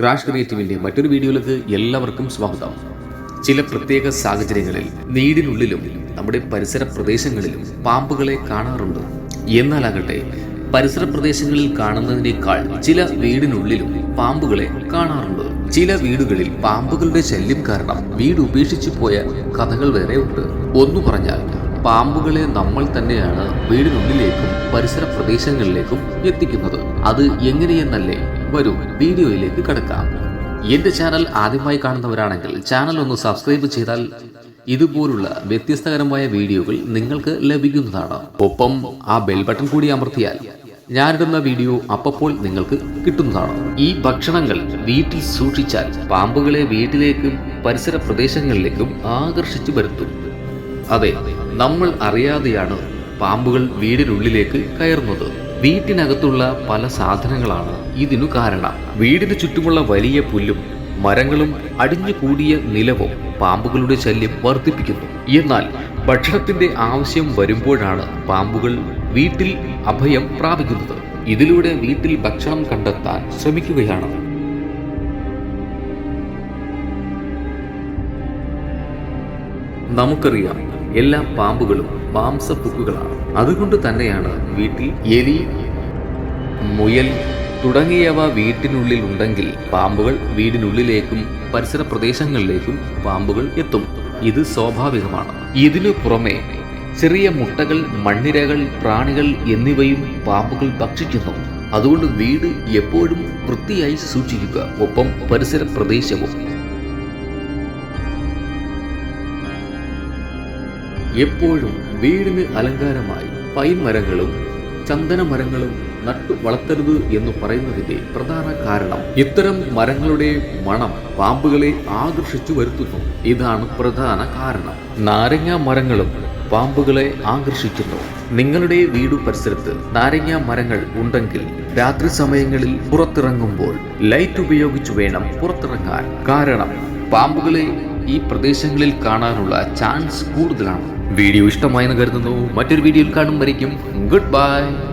Crash ക്രിയേറ്റീവിന്റെ മറ്റൊരു വീഡിയോയിലേക്ക് എല്ലാവർക്കും സ്വാഗതം. ചില പ്രത്യേക സാഹചര്യങ്ങളിൽ വീടിനുള്ളിലും നമ്മുടെ പരിസര പ്രദേശങ്ങളിലും പാമ്പുകളെ കാണാറുണ്ട്. എന്നാലാകട്ടെ പരിസര പ്രദേശങ്ങളിൽ കാണുന്നതിനേക്കാൾ ചില വീടിനുള്ളിലും പാമ്പുകളെ കാണാറുണ്ട്. ചില വീടുകളിൽ പാമ്പുകളുടെ ശല്യം കാരണം വീട് ഉപേക്ഷിച്ചു പോയ കഥകൾ വേറെ ഉണ്ട്. ഒന്നു പറഞ്ഞാൽ പാമ്പുകളെ നമ്മൾ തന്നെയാണ് വീടിനുള്ളിലേക്കും പരിസര പ്രദേശങ്ങളിലേക്കും എത്തിക്കുന്നത്. അത് എങ്ങനെയെന്നല്ലേ വരും വീഡിയോയിലേക്ക് കിടക്കാം. എന്റെ ചാനൽ ആദ്യമായി കാണുന്നവരാണെങ്കിൽ ചാനൽ ഒന്ന് സബ്സ്ക്രൈബ് ചെയ്താൽ ഇതുപോലുള്ള വ്യത്യസ്തകരമായ വീഡിയോകൾ നിങ്ങൾക്ക് ലഭിക്കുന്നതാണ്. ഒപ്പം ആ ബെൽ ബട്ടൺ കൂടി അമർത്തിയാൽ ഞാനിടുന്ന വീഡിയോ അപ്പോൾ നിങ്ങൾക്ക് കിട്ടുന്നതാണ്. ഈ ഭക്ഷണങ്ങൾ വീട്ടിൽ സൂക്ഷിച്ചാൽ പാമ്പുകളെ വീട്ടിലേക്കും പരിസര പ്രദേശങ്ങളിലേക്കും ആകർഷിച്ചു വരുത്തും. അതെ നമ്മൾ അറിയാതെയാണ് പാമ്പുകൾ വീടിനുള്ളിലേക്ക് കയറുന്നത്. വീട്ടിനകത്തുള്ള പല സാധനങ്ങളാണ് ഇതിനു കാരണം. വീടിന് ചുറ്റുമുള്ള വലിയ പുല്ലും മരങ്ങളും അടിഞ്ഞു കൂടിയ നിലവും പാമ്പുകളുടെ ശല്യം വർദ്ധിപ്പിക്കുന്നു. എന്നാൽ ഭക്ഷണത്തിന്റെ ആവശ്യം വരുമ്പോഴാണ് പാമ്പുകൾ വീട്ടിൽ അഭയം പ്രാപിക്കുന്നത്. ഇതിലൂടെ വീട്ടിൽ ഭക്ഷണം കണ്ടെത്താൻ ശ്രമിക്കുകയാണ്. നമുക്കറിയാം എല്ലാ പാമ്പുകളും മാംസപ്പുക്കുകളാണ് അതുകൊണ്ട് തന്നെയാണ് വീട്ടിൽ എലി മുയൽ തുടങ്ങിയവ വീട്ടിനുള്ളിൽ ഉണ്ടെങ്കിൽ പാമ്പുകൾ വീടിനുള്ളിലേക്കും പരിസര പ്രദേശങ്ങളിലേക്കും പാമ്പുകൾ എത്തും. ഇത് സ്വാഭാവികമാണ്. ഇതിനു പുറമെ ചെറിയ മുട്ടകൾ മണ്ണിരകൾ പ്രാണികൾ എന്നിവയും പാമ്പുകൾ ഭക്ഷിക്കുന്നു. അതുകൊണ്ട് വീട് എപ്പോഴും വൃത്തിയായി സൂക്ഷിക്കുക. ഒപ്പം പരിസര പ്രദേശവും എപ്പോഴും വീടിന് അലങ്കാരമായി പൈൻ മരങ്ങളും ചന്ദന മരങ്ങളും നട്ടു വളർത്തരുത് എന്ന് പറയുന്നതിന്റെ പ്രധാന കാരണം ഇത്തരം മരങ്ങളുടെ മണം പാമ്പുകളെ ആകർഷിച്ചു വരുത്തുന്നു. ഇതാണ് പ്രധാന കാരണം. നാരങ്ങ മരങ്ങളും പാമ്പുകളെ ആകർഷിക്കുന്നു. നിങ്ങളുടെ വീടു പരിസരത്ത് നാരങ്ങ മരങ്ങൾ ഉണ്ടെങ്കിൽ രാത്രി സമയങ്ങളിൽ പുറത്തിറങ്ങുമ്പോൾ ലൈറ്റ് ഉപയോഗിച്ച് വേണം പുറത്തിറങ്ങാൻ. കാരണം പാമ്പുകളെ ഈ പ്രദേശങ്ങളിൽ കാണാനുള്ള ചാൻസ് കൂടുതലാണ്. വീഡിയോ ഇഷ്ടമായെന്ന് കരുതുന്നു. മറ്റൊരു വീഡിയോയിൽ കാണും ഗുഡ് ബൈ